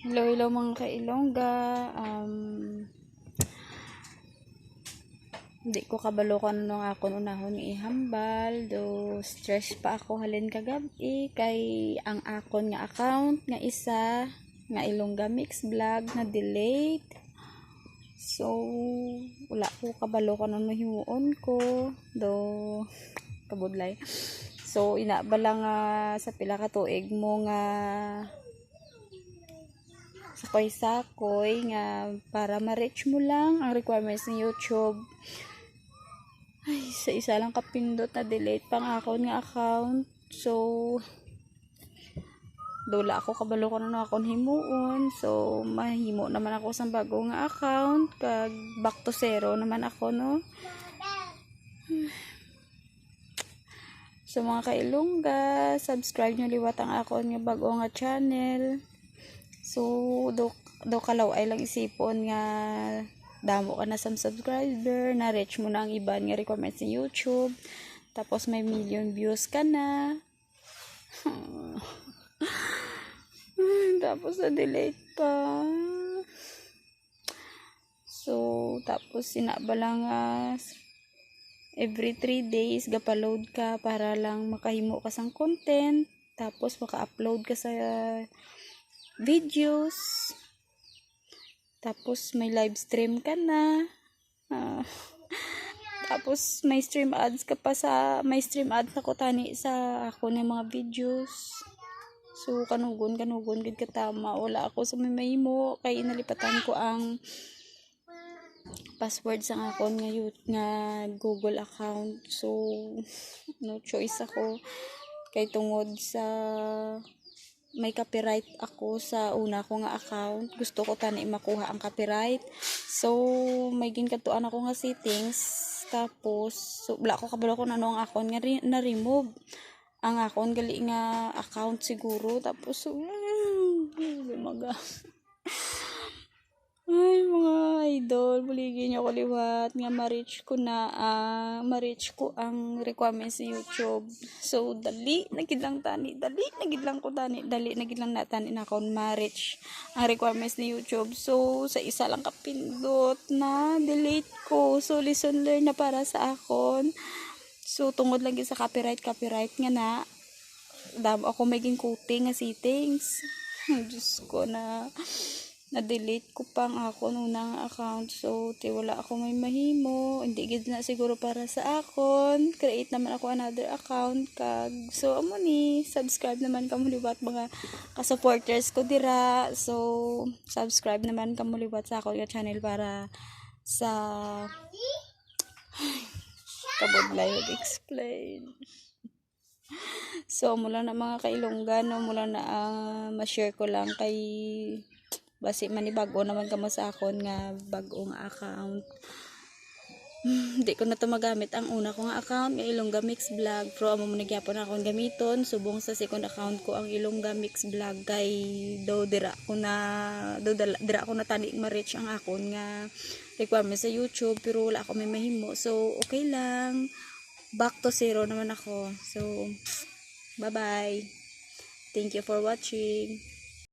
Hello, hello mga kailongga. Um, hindi ko kabalo ko nung ako unahon nga ihambal. Do stress pa ako halin kagabi kay ang akon nga account nga isa nga ilongga mix vlog na delete. So, wala ko kabalo ko ano himuon ko. Do kabudlay. So, inabala nga sa pila ka tuig mo nga sakoy-sakoy nga para ma-reach mo lang ang requirements ng YouTube. Ay, sa isa lang kapindot na delete pang akon nga account. So, dula ako kabalo ko na akong himuon. So, mahimo naman ako sa bago nga account. Kag back to zero naman ako, no? So, mga kailongga, subscribe nyo liwat ang akon nga bago nga channel. So, do, do kalaw ay lang isipon nga damo ka na sa subscriber, na-reach mo na ang iban nga requirements ni YouTube. Tapos may million views ka na. tapos na-delete pa. So, tapos sinabala nga every 3 days gapaload ka para lang makahimo ka sang content. Tapos maka-upload ka sa videos. Tapos may live stream ka na. Ah. tapos may stream ads ka pa sa may stream ads ako tani sa ako ng mga videos. So kanugon kanugon gid katama wala ako sa may mahimo kay inalipatan ko ang password sa akon nga nga Google account. So no choice ako kay tungod sa may copyright ako sa una ko nga account. Gusto ko tani makuha ang copyright. So, may ginkatuan ako nga settings. Tapos, so, wala ko kabalo ko na ano ang account nga na-remove. Ang account gali nga account siguro. Tapos, so, mm. Ay, mga idol, buligin niyo ko liwat nga ma-reach ko na, ah, ma-reach ko ang requirements sa YouTube. So, dali, nagidlang tani, dali, nagidlang ko tani, dali, nagidlang na tani na akong ma-reach ang requirements ni YouTube. So, sa isa lang kapindot na delete ko. So, lesson learn na para sa akon. So, tungod lang sa copyright, copyright nga na, dam ako maging coding nga settings. Diyos ko na na-delete ko pang ako nunang account so ti wala ako may mahimo. Hindi gid na siguro para sa akon. Create naman ako another account kag so amo ni subscribe naman kamo liwat mga ka-supporters ko dira. So subscribe naman kamo liwat sa akon nga channel para sa kabudlay explain. So, mula na mga kailonggan, no, mula na ah, ma-share ko lang kay basi manibago naman kamo sa akon nga bagong account. Hindi ko na to magamit. Ang una ko nga account nga Ilongga Mix Vlog. Pero amo mo nagyapon akong gamiton. Subong sa second account ko ang Ilongga Mix Vlog. Kay do dira ko na do dira ko na tani ma-reach ang akon nga requirements sa YouTube. Pero wala ako may mahimo. So okay lang. Back to zero naman ako. So bye bye thank you for watching